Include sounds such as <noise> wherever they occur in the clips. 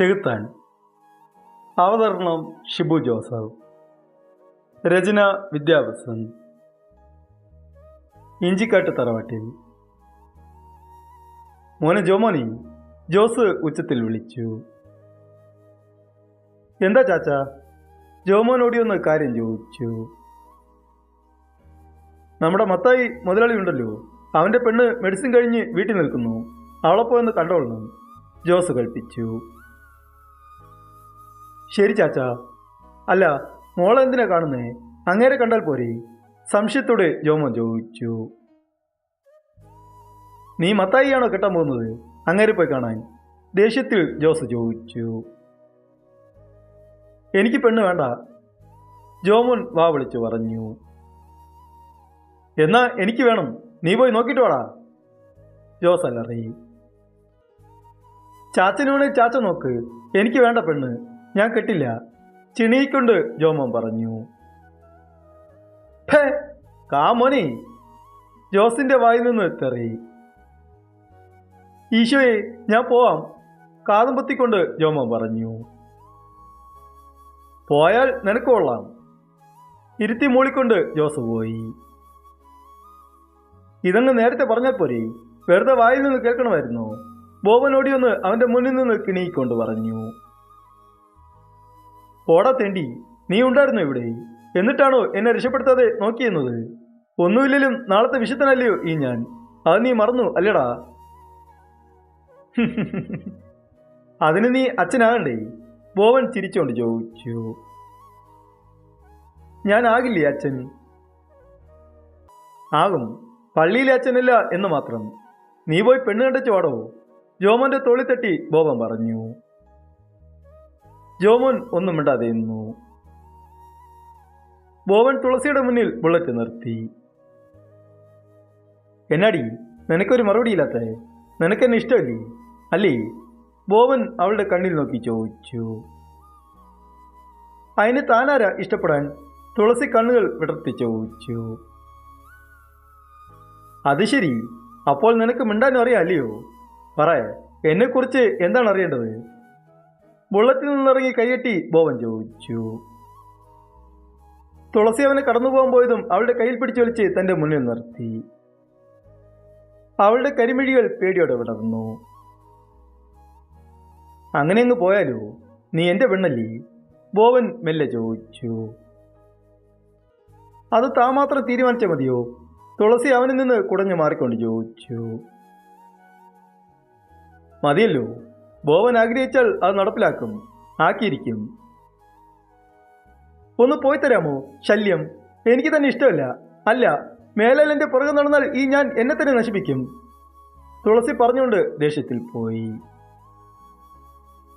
ചെകുത്താൻ അവതരണം ഷിബു ജോസഫ് രചന വിദ്യാഭസൻ ഇഞ്ചിക്കാട്ട് തറവാട്ടിൽ. മോനെ ജോമോനി ജോസ് ഉച്ചത്തിൽ വിളിച്ചു. എന്താ ചാച്ച? ജോമോനോടി ഒന്ന് കാര്യം ചോദിച്ചു. നമ്മുടെ മത്തായി മുതലാളി ഉണ്ടല്ലോ. അവന്റെ പെണ്ണ് മെഡിസിൻ കഴിഞ്ഞ് വീട്ടിൽ നിൽക്കുന്നു. അവളെ പോയൊന്ന് കണ്ടോളണം ജോസ് കൽപ്പിച്ചു. ശരി ചാച്ച. അല്ല മോളെ എന്തിനാ കാണുന്നേ? അങ്ങേരെ കണ്ടാൽ പോരെ. സംശയത്തോടെ ജോമോൻ ചോദിച്ചു. നീ മത്തായിയാണോ കെട്ടാൻ പോകുന്നത്? അങ്ങേരെ പോയി കാണാൻ. ദേഷ്യത്തിൽ ജോസ് ചോദിച്ചു. എനിക്ക് പെണ്ണ് വേണ്ട. ജോമോൻ വാ വിളിച്ചു പറഞ്ഞു. എന്നാ എനിക്ക് വേണം. നീ പോയി നോക്കിയിട്ട് വാടാ. ജോസ് അല്ലറി ചാച്ചനോട് ചാച്ച നോക്ക്. എനിക്ക് വേണ്ട പെണ്ണ്. ഞാൻ കെട്ടില്ല. ചിണീക്കുണ്ട് ജോമോൻ പറഞ്ഞു. ഹേ ജോസിന്റെ വായിൽ നിന്ന് തെറി. ഈശോയെ ഞാൻ പോവാം. കാതും പൊത്തിക്കൊണ്ട് ജോമോൻ പറഞ്ഞു. പോയാൽ നിനക്ക് കൊള്ളാം. ഇരുത്തി മൂളിക്കൊണ്ട് ജോസ് പോയി. ഇതങ്ങ് നേരത്തെ പറഞ്ഞാൽ പോരെ. വെറുതെ വായിൽ നിന്ന് കേൾക്കണമായിരുന്നു. ബോബൻ ഓടിയൊന്ന് അവന്റെ മുന്നിൽ നിന്ന് കിണിയിക്കൊണ്ട് പറഞ്ഞു. പോടാ തെണ്ടി നീ ഉണ്ടായിരുന്നു ഇവിടെ? എന്നിട്ടാണോ എന്നെ രക്ഷപ്പെടുത്താതെ നോക്കിയെന്നത്? ഒന്നുമില്ലെങ്കിലും നാളത്തെ വിശുദ്ധനല്ലയോ ഈ ഞാൻ? അത് നീ മറന്നു അല്ലടാ. <laughs> അതിന് നീ അച്ഛനാകണ്ടേ? ബോവൻ ചിരിച്ചോണ്ട് ചോദിച്ചു. ഞാൻ ആകില്ലേ അച്ഛൻ? ആകും. പള്ളിയിലെ അച്ഛനല്ല എന്ന് മാത്രം. നീ പോയി പെണ്ണ് കണ്ടച്ചു വാടോ ജോമന്റെ തൊളി തട്ടി ബോബൻ പറഞ്ഞു. ജോമോൻ ഒന്നും മിണ്ടാതെ നിന്നു. ബോവൻ തുളസിയുടെ മുന്നിൽ ബുള്ളറ്റ് നിർത്തി. എന്നാടി നിനക്കൊരു മറുപടിയില്ലാത്ത? നിനക്കെന്നെ ഇഷ്ടമല്ലേ? അല്ലേ? ബോവൻ അവളുടെ കണ്ണിൽ നോക്കി ചോദിച്ചു. അതിന് താനാര ഇഷ്ടപ്പെടാൻ? തുളസി കണ്ണുകൾ വിടർത്തി ചോദിച്ചു. അത് ശരി. അപ്പോൾ നിനക്ക് മിണ്ടാനും അറിയാം അല്ലയോ? പറ എന്നെക്കുറിച്ച് എന്താണ് അറിയേണ്ടത്? ബുള്ളറ്റിൽ നിന്നിറങ്ങി കൈയെട്ടി ബോവൻ ചോദിച്ചു. തുളസി അവനെ കടന്നു പോകാൻ പോയതും അവളുടെ കയ്യിൽ പിടിച്ചു വലിച്ച് തന്റെ മുന്നിൽ നിർത്തി. അവളുടെ കരിമിഴികൾ പേടിയോടെ വിടർന്നു. അങ്ങനെ അങ്ങ് പോയാലോ? നീ എന്റെ പെണ്ണല്ലേ? ബോവൻ മെല്ലെ ചോദിച്ചു. അത് താ മാത്രം തീരുമാനിച്ചാൽ മതിയോ? തുളസി അവനിൽ നിന്ന് കുടഞ്ഞു മാറിക്കൊണ്ട് ചോദിച്ചു. മതിയല്ലോ. ബോവൻ ആഗ്രഹിച്ചാൽ അത് നടപ്പിലാക്കും. ആക്കിയിരിക്കും. ഒന്ന് പോയി തരാമോ? ശല്യം. എനിക്ക് തന്നെ ഇഷ്ടമല്ല. അല്ല മേലാൽ പുറകെ നടന്നാൽ ഈ ഞാൻ എന്നെ തന്നെ നശിപ്പിക്കും. തുളസി പറഞ്ഞുകൊണ്ട് ദേഷ്യത്തിൽ പോയി.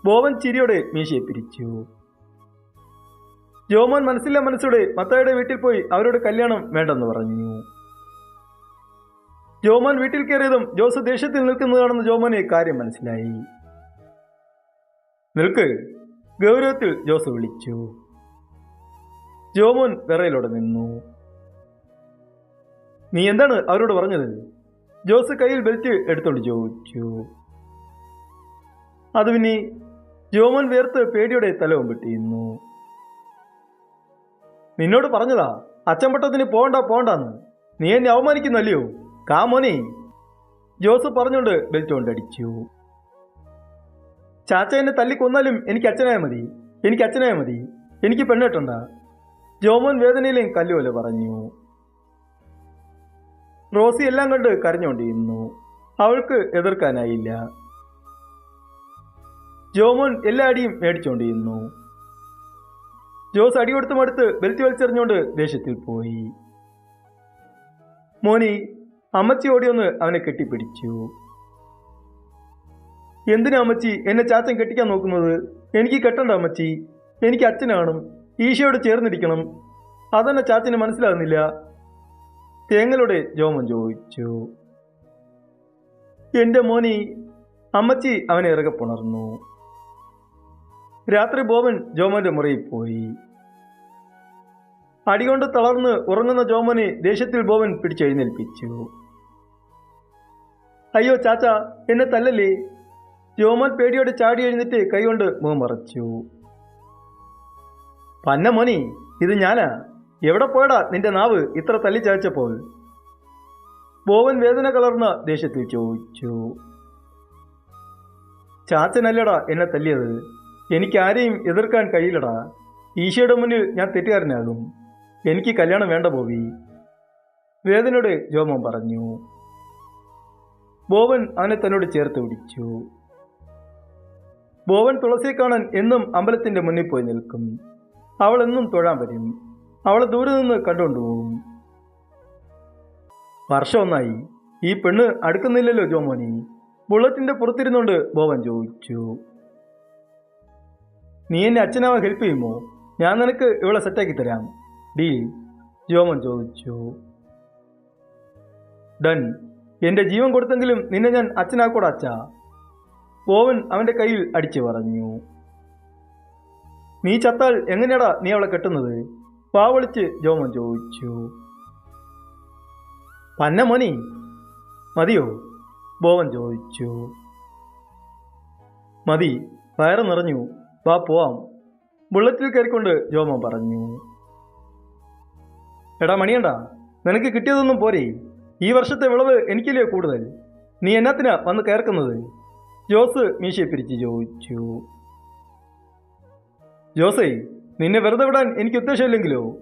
ബോവൻ ചിരിയോടെ മീശയെ പിരിച്ചു. ജോമോൻ മനസ്സില്ല മനസ്സോടെ മത്തായുടെ വീട്ടിൽ പോയി അവരോട് കല്യാണം വേണ്ടെന്ന് പറഞ്ഞു. ജോമോൻ വീട്ടിൽ കയറിയതും ജോസ് ദേഷ്യത്തിൽ നിൽക്കുന്നതാണെന്ന് ജോമോനെ കാര്യം മനസ്സിലായി. നിൽക്ക്. ഗൗരവത്തിൽ ജോസ് വിളിച്ചു. ജോമോൻ വിറയിലൂടെ നിന്നു. നീ എന്താണ് അവരോട് പറഞ്ഞത്? ജോസ് കയ്യിൽ ബെൽറ്റ് എടുത്തോണ്ട് ചോദിച്ചു. അത് പിന്നെ ജോമോൻ വേർത്ത് പേടിയുടെ തലവും പെട്ടിരുന്നു നിന്നോട് പറഞ്ഞതാ അച്ചമ്പട്ടത്തിന് പോണ്ട പോണ്ടെന്ന്. നീ എന്നെ അവമാനിക്കുന്നല്ലയോ? കാമോനെ ജോസ് പറഞ്ഞുകൊണ്ട് ബെൽറ്റ് കൊണ്ടടിച്ചു. ചാച്ച എന്നെ തല്ലിക്കൊന്നാലും എനിക്ക് അച്ഛനായ മതി. എനിക്ക് അച്ഛനായ മതി. എനിക്ക് പെണ്ണിട്ടുണ്ട. ജോമോൻ വേദനയിലേയും കല്ലുപോലെ പറഞ്ഞു. റോസി എല്ലാം കണ്ട് കരഞ്ഞുകൊണ്ടിരുന്നു. അവൾക്ക് എതിർക്കാനായില്ല. ജോമോൻ എല്ലാ അടിയും മേടിച്ചുകൊണ്ടിരുന്നു. ജോസ് അടി കൊടുത്ത് മടുത്ത് ബെൽറ്റ് വലിച്ചെറിഞ്ഞുകൊണ്ട് ദേഷ്യത്തിൽ പോയി. മോനി അമ്മച്ചി ഓടിയൊന്ന് അവനെ കെട്ടിപ്പിടിച്ചു. എന്തിനാ അമ്മച്ചി എന്നെ ചാച്ചൻ കെട്ടിക്കാൻ നോക്കുന്നത്? എനിക്ക് കെട്ടണ്ട അമ്മച്ചി. എനിക്ക് അച്ഛനാണ്. ഈശോയോട് ചേർന്നിരിക്കണം. അതെന്നെ ചാച്ചന് മനസ്സിലാകുന്നില്ല. തേങ്ങലോടെ ജോമൻ ചോദിച്ചു. എന്റെ മോനി അമ്മച്ചി അവനെ ഇറകെ പുണർന്നു. രാത്രി ബോബൻ ജോമന്റെ മുറിയിൽ പോയി. അടികൊണ്ട് തളർന്ന് ഉറങ്ങുന്ന ജോമനെ ദേഷ്യത്തിൽ ബോബൻ പിടിച്ചെഴുന്നേൽപ്പിച്ചു അയ്യോ ചാച്ച എന്നെ തല്ലല്ലേ? ജോമോൻ പേടിയോടെ ചാടി എഴുന്നിട്ട് കൈകൊണ്ട് മുഖം മറച്ചു. പന്ന മോനി ഇത് ഞാനാ. എവിടെ പോയടാ നിന്റെ നാവ്? ഇത്ര തല്ലി ചായച്ചപ്പോൾ ബോവൻ വേദന കലർന്ന ദേഷ്യത്തിൽ ചോദിച്ചു. ചാച്ചനല്ലടാ എന്നെ തല്ലിയത്. എനിക്ക് ആരെയും എതിർക്കാൻ കഴിയില്ലടാ. ഈശോയുടെ മുന്നിൽ ഞാൻ തെറ്റുകാരനാകും. എനിക്ക് കല്യാണം വേണ്ട ബോബി വേദനയുടെ ജോമം പറഞ്ഞു. ബോവൻ അവനെ തന്നോട് ചേർത്ത് പിടിച്ചു. ബോവൻ തുളസി കാണൻ എന്നും അമ്പലത്തിന്റെ മുന്നിൽ പോയി നിൽക്കും. അവൾ എന്നും തൊഴാൻ വരും. അവളെ ദൂരെ നിന്ന് കണ്ടുകൊണ്ടുപോകും വർഷം ഒന്നായി. ഈ പെണ്ണ് അടുക്കുന്നില്ലല്ലോ ജോമോനി. ബുള്ളറ്റിന്റെ പുറത്തിരുന്നുകൊണ്ട് ബോവൻ ചോദിച്ചു. നീ എന്നെ അച്ഛനാവാൻ ഹെൽപ്പ് ചെയ്യുമോ? ഞാൻ നിനക്ക് ഇവളെ സെറ്റാക്കി തരാം. ഡീൽ ജോമൻ ചോദിച്ചു. ഡൺ എന്റെ ജീവൻ കൊടുത്തെങ്കിലും നിന്നെ ഞാൻ അച്ഛനാക്കൂടാ അച്ഛാ. ബോവൻ അവന്റെ കയ്യിൽ അടിച്ചു പറഞ്ഞു. നീ ചത്താൽ എങ്ങനെയാടാ നീ അവളെ കെട്ടുന്നത്? പാവളിച്ച് ജോമൻ ചോദിച്ചു. പന്ന മോനി മതിയോ? ബോവൻ ചോദിച്ചു. മതി വയറ് നിറഞ്ഞു. വാ പോവാം. ബുള്ളറ്റിൽ കയറിക്കൊണ്ട് ജോമ പറഞ്ഞു. എടാ മണിയണ്ട നിനക്ക് കിട്ടിയതൊന്നും പോരെ. ഈ വർഷത്തെ വിളവ് എനിക്കല്ലേ കൂടുതൽ? നീ എന്നാത്തിനാ വന്ന് കയർക്കുന്നത്? ജോസ് മീശയെ പിരിച്ച് ചോദിച്ചു. ജോസേ നിന്നെ വെറുതെ വിടാൻ എനിക്ക് ഉദ്ദേശമില്ലെങ്കിലോ?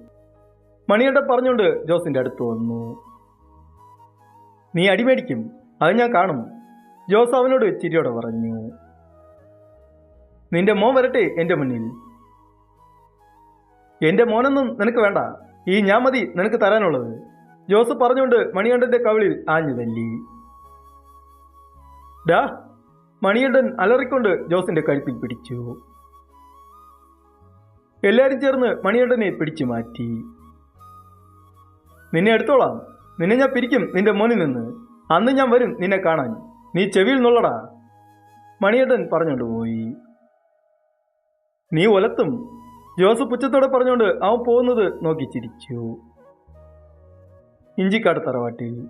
മണിയണ്ട പറഞ്ഞുകൊണ്ട് ജോസിന്റെ അടുത്ത് വന്നു. നീ അടിമേടിക്കും അത് ഞാൻ കാണും ജോസ് അവനോട് ചിരിയോടെ പറഞ്ഞു. നിന്റെ മോൻ വരട്ടെ എന്റെ മുന്നിൽ. എന്റെ മോനൊന്നും നിനക്ക് വേണ്ട ഈ ഞാൻ മതി നിനക്ക് തരാനുള്ളത്. ജോസ് പറഞ്ഞുകൊണ്ട് മണികണ്ഠന്റെ കവിളിൽ ആഞ്ഞു തല്ലി. ഡാ മണികണ്ഠൻ അലറിക്കൊണ്ട് ജോസിന്റെ കഴുത്തിൽ പിടിച്ചു. എല്ലാരും ചേർന്ന് മണിയടനെ പിടിച്ചു മാറ്റി. നിന്നെ എടുത്തോളാം. നിന്നെ ഞാൻ പിരിക്കും നിന്റെ മോനിൽ നിന്ന്. അന്ന് ഞാൻ വരും നിന്നെ കാണാൻ. നീ ചെവിയിൽ നിന്നുള്ളടാ മണികണ്ഠൻ പറഞ്ഞുകൊണ്ട് പോയി. നീ ഒലത്തും. ജോസ് പുച്ഛത്തോടെ പറഞ്ഞുകൊണ്ട് അവൻ പോകുന്നത് നോക്കി ചിരിച്ചു. ഇഞ്ചിക്കാട് തറവാട്ടിൽ.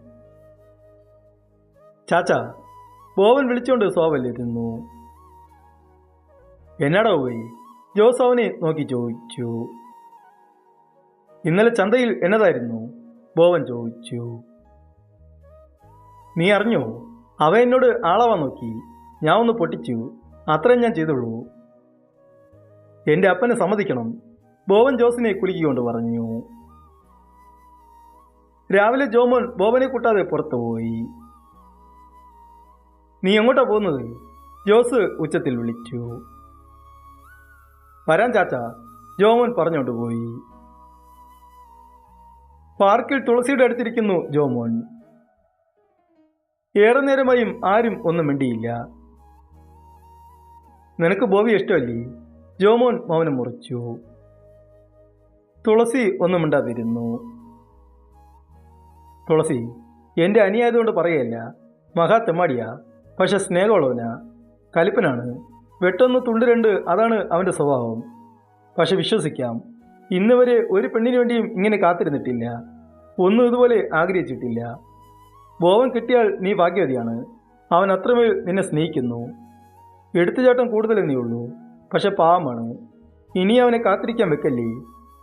ചാച്ച ബോവൻ വിളിച്ചുകൊണ്ട് സോവല്ലിരുന്നു എന്നാടോ പോയി? ജോസ് അവനെ നോക്കി ചോദിച്ചു. ഇന്നലെ ചന്തയിൽ എന്നതായിരുന്നു? ബോവൻ ചോദിച്ചു. നീ അറിഞ്ഞോ? അവ എന്നോട് ആളാവാൻ നോക്കി. ഞാൻ ഒന്ന് പൊട്ടിച്ചു. അത്രയും ഞാൻ ചെയ്തുള്ളൂ. എന്റെ അപ്പനെ സമ്മതിക്കണം. ബോവൻ ജോസിനെ കുലുക്കിക്കൊണ്ട് പറഞ്ഞു. രാവിലെ ജോമോൻ ബോബനെ കൂട്ടാതെ പുറത്തു പോയി നീ എങ്ങോട്ടാ പോകുന്നത്? ജോസ് ഉച്ചത്തിൽ വിളിച്ചു. വരാൻ ചാച്ച ജോമോൻ പറഞ്ഞോണ്ട് പോയി. പാർക്കിൽ തുളസിയുടെ അടുത്തിരിക്കുന്നു ജോമോൻ. ഏറെ നേരമായും ആരും ഒന്നും മിണ്ടിയില്ല. നിനക്ക് ബോബി ഇഷ്ടമല്ലേ? ജോമോൻ മൗനം മുറിച്ചു. തുളസി ഒന്നും മിണ്ടാതിരുന്നു. തുളസി എന്റെ അനിയായതുകൊണ്ട് പറയല്ല. മഹാ തെമ്മാടിയാ. പക്ഷെ സ്നേഹമുള്ളവനാ കലിപ്പനാണ്. വെട്ടൊന്ന് തുണ്ട് രണ്ട് അതാണ് അവന്റെ സ്വഭാവം. പക്ഷെ വിശ്വസിക്കാം ഇന്ന് വരെ ഒരു പെണ്ണിന് വേണ്ടിയും ഇങ്ങനെ കാത്തിരുന്നിട്ടില്ല. ഒന്നും ഇതുപോലെ ആഗ്രഹിച്ചിട്ടില്ല. ബോവൻ കിട്ടിയാൽ നീ ഭാഗ്യവതിയാണ്. അവൻ അത്രമേൽ നിന്നെ സ്നേഹിക്കുന്നു. എടുത്തുചാട്ടം കൂടുതലെന്നേ ഉള്ളൂ. പക്ഷെ പാവമാണ്. ഇനി അവനെ കാത്തിരിക്കാൻ വെക്കല്ലേ?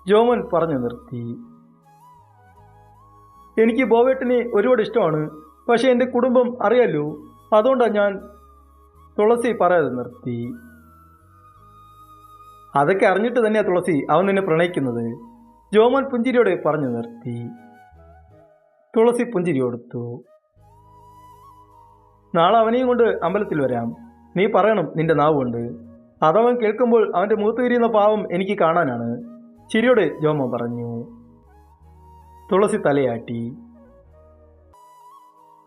ജോമൻ പറഞ്ഞു നിർത്തി. എനിക്ക് ബോവേട്ടനെ ഒരുപാട് ഇഷ്ടമാണ്. പക്ഷേ എന്റെ കുടുംബം അറിയാലോ? അതുകൊണ്ടാണ് ഞാൻ തുളസി പറയാതെ നിർത്തി. അതൊക്കെ അറിഞ്ഞിട്ട് തന്നെയാ തുളസി അവൻ നിന്നെ പ്രണയിക്കുന്നത്. ജോമൻ പുഞ്ചിരിയോടെ പറഞ്ഞു നിർത്തി. തുളസി പുഞ്ചിരി കൊടുത്തു. നാളെ അവനെയും കൊണ്ട് അമ്പലത്തിൽ വരാം. നീ പറയണം നിന്റെ നാവ് കൊണ്ട് അതവൻ കേൾക്കുമ്പോൾ അവന്റെ മൂത്ത് വിരിയുന്ന പാവം എനിക്ക് കാണാനാണ്. ചിരിയോടെ ജോമ പറഞ്ഞു. തുളസി തലയാട്ടി.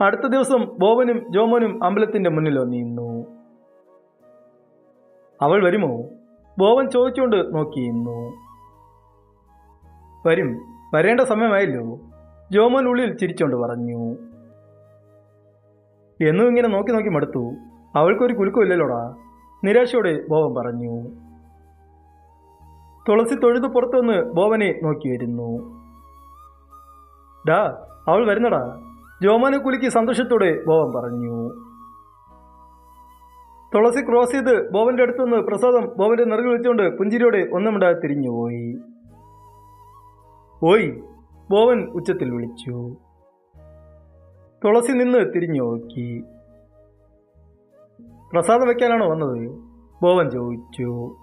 അടുത്ത ദിവസം ബോവനും ജോമോനും അമ്പലത്തിന്റെ മുന്നിലോ നിന്നു അവൾ വരുമോ? ബോവൻ ചോദിച്ചുകൊണ്ട് നോക്കിയിരുന്നു. വരും. വരേണ്ട സമയമായല്ലോ. ജോമോൻ ഉള്ളിൽ ചിരിച്ചുകൊണ്ട് പറഞ്ഞു. എന്നും ഇങ്ങനെ നോക്കി നോക്കി മടുത്തു. അവൾക്കൊരു കുലുക്കമില്ലല്ലോടാ നിരാശയോടെ ബോവൻ പറഞ്ഞു. തുളസി തൊഴുതു പുറത്തുനിന്ന് ബോവനെ നോക്കി വരുന്നു. ഡാ അവൾ വരുന്നടാ. ജോമാനെ കുലുക്കി സന്തോഷത്തോടെ ബോവൻ പറഞ്ഞു. തുളസി ക്രോസ് ചെയ്ത് ബോവന്റെ അടുത്തുനിന്ന് പ്രസാദം ബോവന്റെ നെറുകിൽ വെച്ചുകൊണ്ട് പുഞ്ചിരിയോടെ ഒന്നുമിണ്ടാതെ തിരിഞ്ഞുപോയി ഓയ് ബോവൻ ഉച്ചത്തിൽ വിളിച്ചു. തുളസി നിന്ന് തിരിഞ്ഞു നോക്കി. പ്രസാദം വെക്കാനാണോ വന്നത്? ബോവൻ ചോദിച്ചു.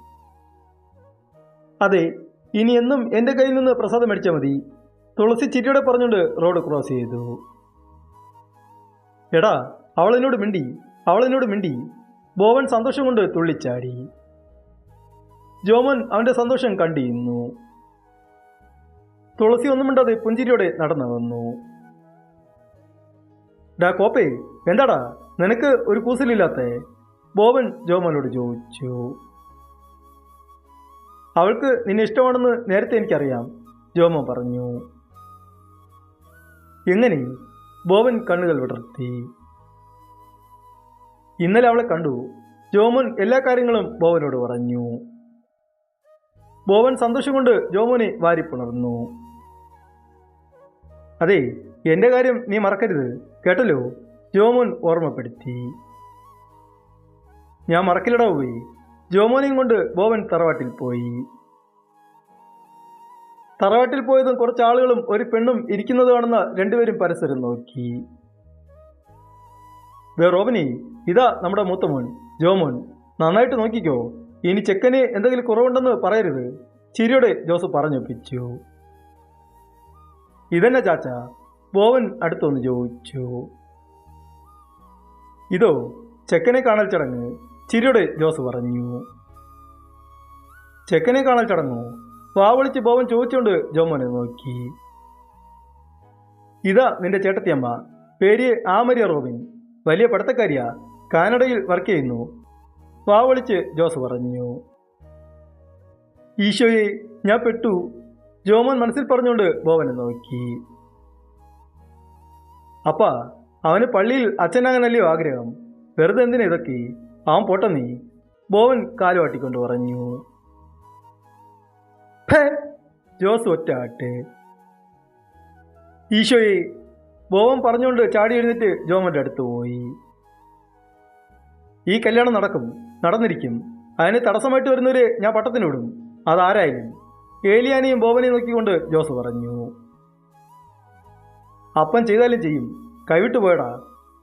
അതെ ഇനി എന്നും എന്റെ കയ്യിൽ നിന്ന് പ്രസാദം മേടിച്ചാൽ മതി. തുളസി ചിരിയോടെ പറഞ്ഞുകൊണ്ട് റോഡ് ക്രോസ് ചെയ്തു. എടാ അവളെന്നോട് മിണ്ടി അവളെന്നോട് മിണ്ടി. ബോവൻ സന്തോഷം കൊണ്ട് തുള്ളിച്ചാടി. ജോമൻ അവന്റെ സന്തോഷം കണ്ടിരുന്നു. തുളസി ഒന്നും മിണ്ടാതെ പുഞ്ചിരിയോടെ നടന്നു വന്നു. ഡാ കോപ്പേ എന്താടാ? നിനക്ക് ഒരു കൂസലില്ലാത്ത? ബോവൻ ജോമനോട് ചോദിച്ചു. അവൾക്ക് നിന്നെ ഇഷ്ടമാണെന്ന് നേരത്തെ എനിക്കറിയാം ജോമൻ പറഞ്ഞു. എങ്ങനെ? ബോവൻ കണ്ണുകൾ വിടർത്തി. ഇന്നലെ അവളെ കണ്ടു. ജോമോൻ എല്ലാ കാര്യങ്ങളും ബോവനോട് പറഞ്ഞു. ബോവൻ സന്തോഷം കൊണ്ട് ജോമോനെ വാരിപ്പുണർന്നു. അതെ എന്റെ കാര്യം നീ മറക്കരുത്. കേട്ടല്ലോ? ജോമോൻ ഓർമ്മപ്പെടുത്തി. ഞാൻ മറക്കില്ലടാ പോയി ജോമോനെയും കൊണ്ട് ബോവൻ തറവാട്ടിൽ പോയി. തറവാട്ടിൽ പോയതും കുറച്ച് ആളുകളും ഒരു പെണ്ണും ഇരിക്കുന്നത് കാണുന്ന രണ്ടുപേരും പരസ്പരം നോക്കി. വേ റോബിനി ഇതാ നമ്മുടെ മൂത്തമോൻ ജോമോൻ നന്നായിട്ട് നോക്കിക്കോ. ഇനി ചെക്കന് എന്തെങ്കിലും കുറവുണ്ടെന്ന് പറയരുത്. ചിരിയോടെ ജോസഫ് പറഞ്ഞൊപ്പിച്ചു ഇതന്നെ ചാച്ച? ബോവൻ അടുത്തൊന്ന് ചോദിച്ചു. ഇതോ ചെക്കനെ കാണൽ ചടങ്ങ്. ചിരിയോടെ ജോസ് പറഞ്ഞു. ചെക്കനെ കാണൽ ചടങ്ങോ? വാ വിളിച്ച് ബോവൻ ചോദിച്ചുകൊണ്ട് ജോമോനെ നോക്കി. ഇതാ നിന്റെ ചേട്ടത്തിയമ്മ. പേര് ആമരിയ റോബിൻ. വലിയ പഠിത്തക്കാരിയാ കാനഡയിൽ വർക്ക് ചെയ്യുന്നു. വാ വിളിച്ച് ജോസ് പറഞ്ഞു. ഈശോയെ ഞാൻ പെട്ടു. ജോമോൻ മനസ്സിൽ പറഞ്ഞുകൊണ്ട് ബോവനെ നോക്കി. അപ്പ അവന് പള്ളിയിൽ അച്ഛനാകാനല്ലയോ ആഗ്രഹം. വെറുതെ എന്തിനാ ഇതൊക്കെ? അവൻ പോട്ടെ നീ. ബോവൻ കാലുവാട്ടിക്കൊണ്ട് പറഞ്ഞു! ജോസ് ഒറ്റ ആട്ട് ഈശോയെ ബോവൻ പറഞ്ഞുകൊണ്ട് ചാടി എഴുന്നേറ്റ് ജോമന്റെ അടുത്ത് പോയി. ഈ കല്യാണം നടക്കും നടന്നിരിക്കും. അതിന് തടസ്സമായിട്ട് വരുന്നവര് ഞാൻ പട്ടത്തിന് വിടും. അതാരായാലും. ഏലിയാനെയും ബോവനെയും നോക്കിക്കൊണ്ട് ജോസ് പറഞ്ഞു. അപ്പൻ ചെയ്താലും ചെയ്യും. കൈവിട്ടു പോയടാ.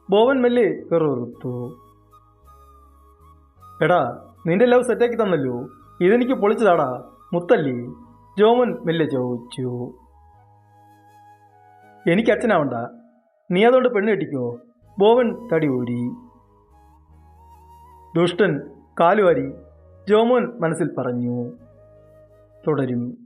ബോവൻ മെല്ലെ കെറുത്തു എടാ നിന്റെ ലവ് സെറ്റാക്കി തന്നല്ലോ. ഇതെനിക്ക് പൊളിച്ചതാടാ. മുത്തല്ലേ ജോമൻ മെല്ലെ ചോദിച്ചു. എനിക്ക് അച്ഛനാവണ്ട നീ അതുകൊണ്ട് പെണ്ണ് കെട്ടിക്കോ. ബോവൻ തടി ഊരി. ദുഷ്ടൻ കാലുവാരി ജോമോൻ മനസ്സിൽ പറഞ്ഞു. തുടരും.